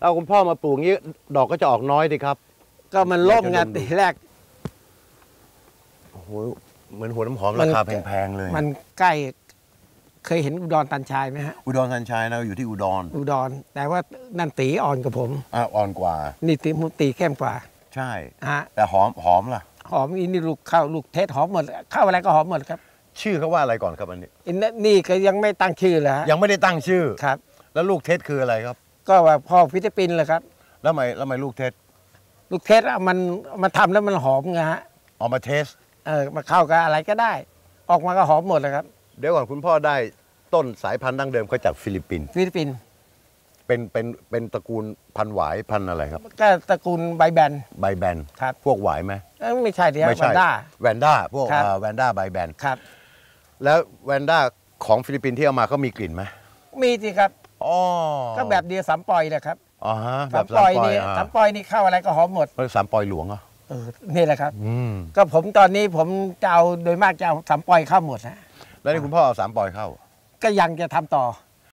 เอาคุณพ่อมาปลูกงี้ดอกก็จะออกน้อยดิครับ ก็มันล่มไงอยากจะดมดูทีแรกโอ้โหเหมือนหัวน้ำหอมมัรานคาแพงๆเลย มันใกล้เคยเห็นอุดรตันชายไหมฮะ อุดรธันชัยนะอยู่ที่อุดร อุดร แต่ว่านั่นตีอ่อนกับผมอะอ่อนกว่า นี่ตีมุตีเข้มกว่า ใช่ฮะแต่หอมหอมล่ะ หอมอีนี่ลูกข้าวลูกเทศหอมหมดข้าวอะไรก็หอมหมดครับ ชื่อเขาว่าอะไรก่อนครับอันนี้อินนนี่ก็ยังไม่ตั้งชื่อเลยฮะยังไม่ได้ตั้งชื่อครับ แล้วลูกเทศคืออะไรครับ ก็ว่าพ่อฟิลิปปินส์เลยครับ แล้วทำไมแล้วทำไมลูกเทศลูกเทศอะมันมาทำแล้วมันหอมไงฮะเอามาเทส เออมาเข้ากับอะไรก็ได้ ออกมาก็หอมหมดเลยครับ เดี๋ยวก่อนคุณพ่อได้ต้นสายพันธุ์ดั้งเดิมเขาจากฟิลิปปินส์ฟิลิปปินส์เป็นเป็นเป็นตระกูลพันธุ์หวายพันธุ์อะไรครับ ก็ตระกูลใบแบน ใบแบนครับ พวกหวายไหมเอ้ยไม่ใช่เดียวไม่วัใช่นด้า แวนด้าพวกครับแวนด้าใบแบนครับ แล้วแวนด้าของฟิลิปปินส์ที่เอามาเขามีกลิ่นไหมมีสิครับ อ๋อก็แบบเดียวสามปอยเลยครับอ๋อฮะแบสาบมปอยนี่าสามปอยนี่เข้าอะไรก็หอมหมดเออสามปอยหลวงเหรอเออนี่แหละครับ อืมก็ผมตอนนี้ผมจะเอาโดยมากจะเอาสามปอยเข้าหมดฮะแล้วนี่คุณพ่อเอาสามปอยเข้า ก็ยังจะทำต่อ